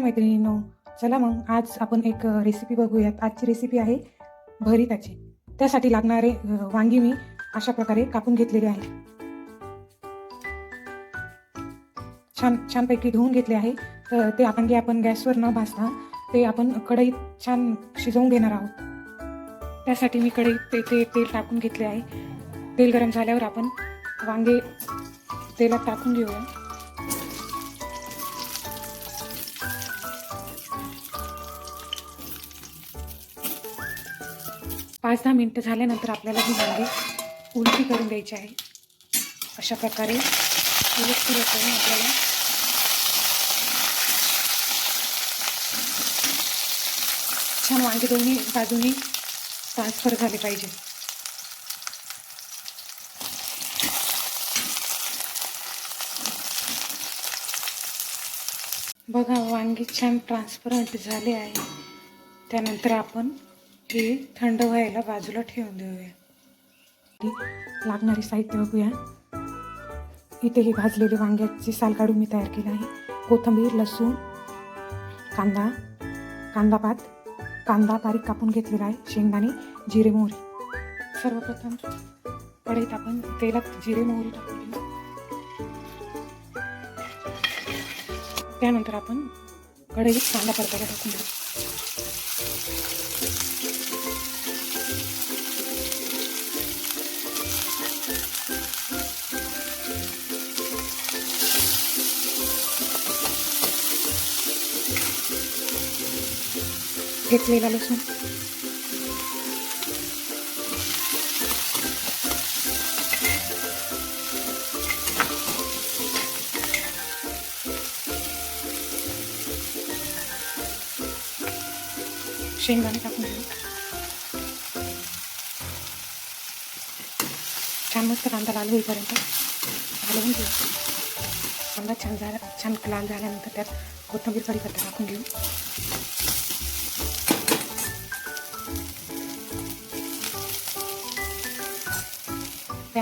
हाय मैत्रिणींनो? चला मग आज आपण एक रेसिपी बघूयात. आजची रेसिपी आहे भरीताची. त्यासाठी लागणारे वांगी मी अशा प्रकारे कापून घेतलेले आहे. छान छानपैकी धुवून घेतले आहे. तर ते आपण जे आपण गॅसवर न भाजता ते आपण कढईत छान शिजवून घेणार आहोत. त्यासाठी मी कढईत ते ते तेल टाकून घेतले आहे. तेल गरम झाल्यावर आपण वांगे तेलात टाकून घेऊया. पाच दहा मिनटं झाल्यानंतर आपल्याला ही वांगे उलटी करून द्यायची आहे. अशा प्रकारे उलट आपल्याला छान वांगे दोन्ही बाजूनी ट्रान्सफर झाले पाहिजे. बघा वांगी छान ट्रान्सपरंट झाले आहे. त्यानंतर आपण हे थंड व्हायला बाजूला ठेवून देऊया. लागणारे साहित्य बघूया. इथे हे भाजलेले वांग्याचे साल काढून मी तयार केलं आहे. कोथिंबीर लसूण कांदा कांदा पात कांदा बारीक कापून घेतलेला आहे शेंगदाणे जिरे मोहरी. सर्वप्रथम कढईत आपण तेलात जिरे मोहरी टाकून त्यानंतर आपण कढईत कांदा परतायला टाकून घेऊ घेतलेला लसूण शेंगदाणे टाकून घेऊ छान मस्त कांदा लाल होईपर्यंत घालवून घेऊ कांदा छान झाला छान लाल झाल्यानंतर त्यात कोथिंबीर कढीपत्ता टाकून घेऊ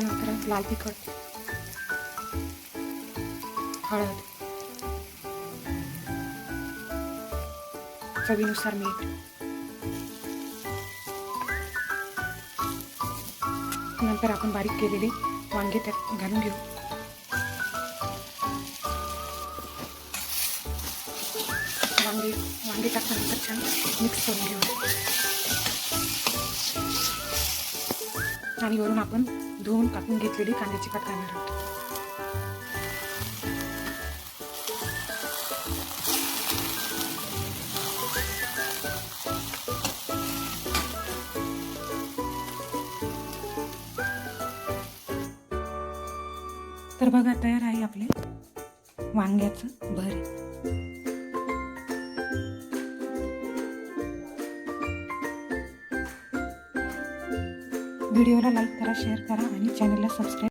त्यानंतर लाल तिखट हळद चवीनुसार मीठ नंतर आपण बारीक केलेले वांगे त्यात घालून घेऊ. वांगे वांगे टाकल्यानंतर छान मिक्स करून घेऊ. आणि वरून आपण धुवून कापून घेतलेली कांद्याची पात घालणार आहोत. तर बघा तयार आहे आपले वांग्याचं भरीत व्हिडिओला लाईक करा शेअर करा आणि चॅनलला सबस्क्राईब